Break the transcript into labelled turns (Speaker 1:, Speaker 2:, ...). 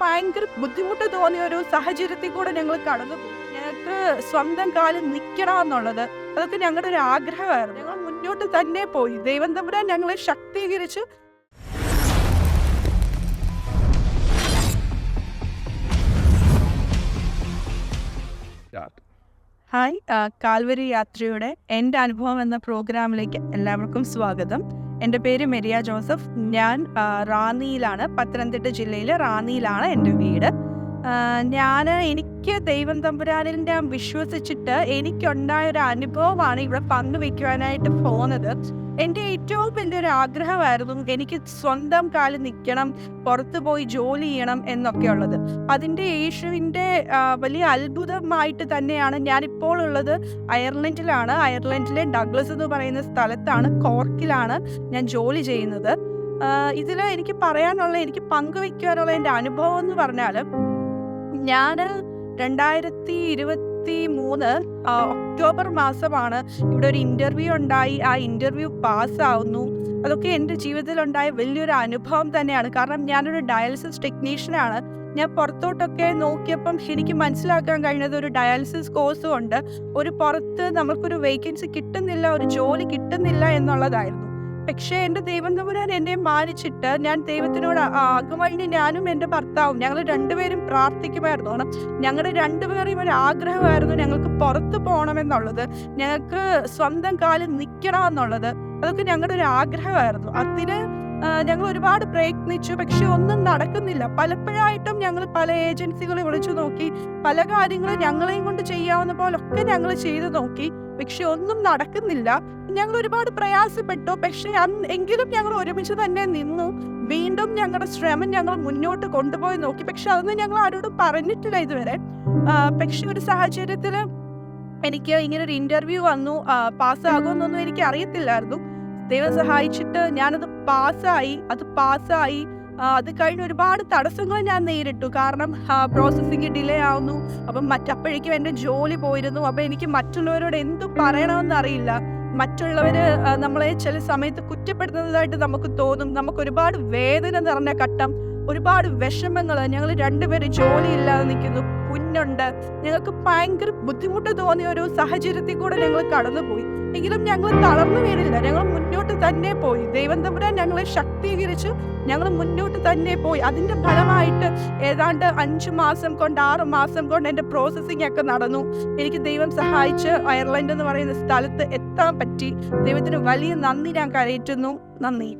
Speaker 1: ഭയങ്കര ബുദ്ധിമുട്ട് തോന്നിയ ഒരു സാഹചര്യത്തിൽ കൂടെ ഞങ്ങൾ കടന്നു. ഞങ്ങൾക്ക് സ്വന്തം കാലിൽ നിൽക്കണം എന്നുള്ളത് അതൊക്കെ ഞങ്ങളുടെ ഒരു ആഗ്രഹമായിരുന്നു ഞങ്ങൾ മുന്നോട്ട് തന്നെ പോയി ദൈവം തമ്പുരാൻ ഞങ്ങളെ ശക്തീകരിച്ച്. ഹായ് കാൽവരി യാത്രയുടെ എന്റെ അനുഭവം എന്ന പ്രോഗ്രാമിലേക്ക് എല്ലാവർക്കും സ്വാഗതം എന്റെ പേര് മെരിയ ജോസഫ്. ഞാൻ റാന്നിയിലാണ് പത്തനംതിട്ട ജില്ലയിൽ റാന്നിയിലാണ് എന്റെ വീട്. ഞാൻ എനിക്ക് ദൈവം തമ്പുരാനിന്റെ വിശ്വസിച്ചിട്ട് എനിക്കുണ്ടായ ഒരു അനുഭവമാണ് ഇവിടെ പങ്കുവെക്കുവാനായിട്ട് പോകുന്നത്. എന്റെ ഏറ്റവും വലിയൊരു ആഗ്രഹമായിരുന്നു എനിക്ക് സ്വന്തം കാലിൽ നിൽക്കണം പുറത്തു പോയി ജോലി ചെയ്യണം എന്നൊക്കെ ഉള്ളത്. അതിന്റെ യേശുവിന്റെ വലിയ അത്ഭുതമായിട്ട് തന്നെയാണ് ഞാനിപ്പോൾ ഉള്ളത് അയർലൻഡിലാണ്. അയർലൻഡിലെ ഡഗ്ലസ് എന്ന് പറയുന്ന സ്ഥലത്താണ് കോർക്കിലാണ് ഞാൻ ജോലി ചെയ്യുന്നത്. ഇതിൽ എനിക്ക് പറയാനുള്ള എനിക്ക് പങ്കുവെക്കാനുള്ള എന്റെ അനുഭവം എന്ന് പറഞ്ഞാൽ ഞാൻ രണ്ടായിരത്തി ഇരുപത്തി മൂന്ന് ഒക്ടോബർ മാസമാണ് ഇവിടെ ഒരു ഇന്റർവ്യൂ ഉണ്ടായി. ആ ഇന്റർവ്യൂ പാസ്സാവുന്നു അതൊക്കെ എന്റെ ജീവിതത്തിലുണ്ടായ വലിയൊരു അനുഭവം തന്നെയാണ്. കാരണം ഞാനൊരു ഡയാലിസിസ് ടെക്നീഷ്യനാണ് ഞാൻ പുറത്തോട്ടൊക്കെ നോക്കിയപ്പം എനിക്ക് മനസ്സിലാക്കാൻ കഴിഞ്ഞത് ഒരു ഡയാലിസിസ് കോഴ്സും ഉണ്ട്. ഒരു പുറത്ത് നമുക്കൊരു വേക്കൻസി കിട്ടുന്നില്ല ഒരു ജോലി കിട്ടുന്നില്ല എന്നുള്ളതായിരുന്നു. പക്ഷേ എന്റെ ദൈവം തമ്പുരാൻ എന്നെ മാനിച്ചിട്ട് ഞാൻ ദൈവത്തിനോട് ആകുവഴി ഞാനും എന്റെ ഭർത്താവും. ഞങ്ങൾ രണ്ടുപേരും പ്രാർത്ഥിക്കുമായിരുന്നു. കാരണം ഞങ്ങളുടെ രണ്ടുപേരെയും ഒരു ആഗ്രഹമായിരുന്നു ഞങ്ങൾക്ക് പുറത്ത് പോകണമെന്നുള്ളത്. ഞങ്ങൾക്ക് സ്വന്തം കാലിൽ നിൽക്കണം എന്നുള്ളത് അതൊക്കെ ഞങ്ങളുടെ ഒരു ആഗ്രഹമായിരുന്നു. അതിന് ഞങ്ങൾ ഒരുപാട് പ്രയത്നിച്ചു. പക്ഷെ ഒന്നും നടക്കുന്നില്ല. പലപ്പോഴായിട്ടും ഞങ്ങൾ പല ഏജൻസികളെ വിളിച്ചു നോക്കി. പല കാര്യങ്ങളും ഞങ്ങളെയും കൊണ്ട് ചെയ്യാവുന്ന പോലൊക്കെ ഞങ്ങൾ ചെയ്തു നോക്കി. പക്ഷെ ഒന്നും നടക്കുന്നില്ല. ഞങ്ങൾ ഒരുപാട് പ്രയാസപ്പെട്ടു. പക്ഷെ എങ്കിലും ഞങ്ങൾ ഒരുമിച്ച് തന്നെ നിന്നു. വീണ്ടും ഞങ്ങളുടെ ശ്രമം ഞങ്ങൾ മുന്നോട്ട് കൊണ്ടുപോയി നോക്കി. പക്ഷെ അതൊന്നും ഞങ്ങൾ ആരോടും പറഞ്ഞിട്ടില്ല ഇതുവരെ. പക്ഷെ ഒരു സാഹചര്യത്തിൽ എനിക്ക് ഇങ്ങനെ ഒരു ഇന്റർവ്യൂ വന്നു പാസ്സാകുമെന്നൊന്നും എനിക്ക് അറിയത്തില്ലായിരുന്നു. ദൈവം സഹായിച്ചിട്ട് ഞാനത് പാസ്സായി. അത് പാസ്സായി. അത് കഴിഞ്ഞ് ഒരുപാട് തടസ്സങ്ങൾ ഞാൻ നേരിട്ടു. കാരണം പ്രോസസ്സിങ് ഡിലേ ആവുന്നു. അപ്പം മറ്റപ്പോഴേക്കും എന്റെ ജോലി പോയിരുന്നു. അപ്പം എനിക്ക് മറ്റുള്ളവരോട് എന്തു പറയണമെന്ന് അറിയില്ല. മറ്റുള്ളവർ നമ്മളെ ചില സമയത്ത് കുറ്റപ്പെടുത്തുന്നതായിട്ട് നമുക്ക് തോന്നും. നമുക്ക് ഒരുപാട് വേദന നിറഞ്ഞ ഘട്ടം ഒരുപാട് വിഷമങ്ങൾ ഞങ്ങൾ രണ്ടുപേരും ജോലിയില്ലാതെ നിൽക്കുന്നു കുഞ്ഞുണ്ട്. ഞങ്ങൾക്ക് ഭയങ്കര ബുദ്ധിമുട്ട് തോന്നിയ ഒരു സാഹചര്യത്തിൽ കൂടെ ഞങ്ങൾ കടന്നുപോയി. എങ്കിലും ഞങ്ങൾ തളർന്നു വീണില്ല. ഞങ്ങൾ മുന്നോട്ട് തന്നെ പോയി. ദൈവം തമ്പുരാൻ ഞങ്ങളെ ശക്തീകരിച്ച്. ഞങ്ങൾ മുന്നോട്ട് തന്നെ പോയി. അതിന്റെ ഫലമായിട്ട് ഏതാണ്ട് അഞ്ച് മാസം കൊണ്ട് ആറ് മാസം കൊണ്ട് എന്റെ പ്രോസസ്സിംഗ് ഒക്കെ നടന്നു. എനിക്ക് ദൈവം സഹായിച്ച് അയർലൻഡ് എന്ന് പറയുന്ന സ്ഥലത്ത് എത്താൻ പറ്റി. ദൈവത്തിന് വലിയ നന്ദി ഞാൻ കരയറ്റുന്നു. നന്ദി.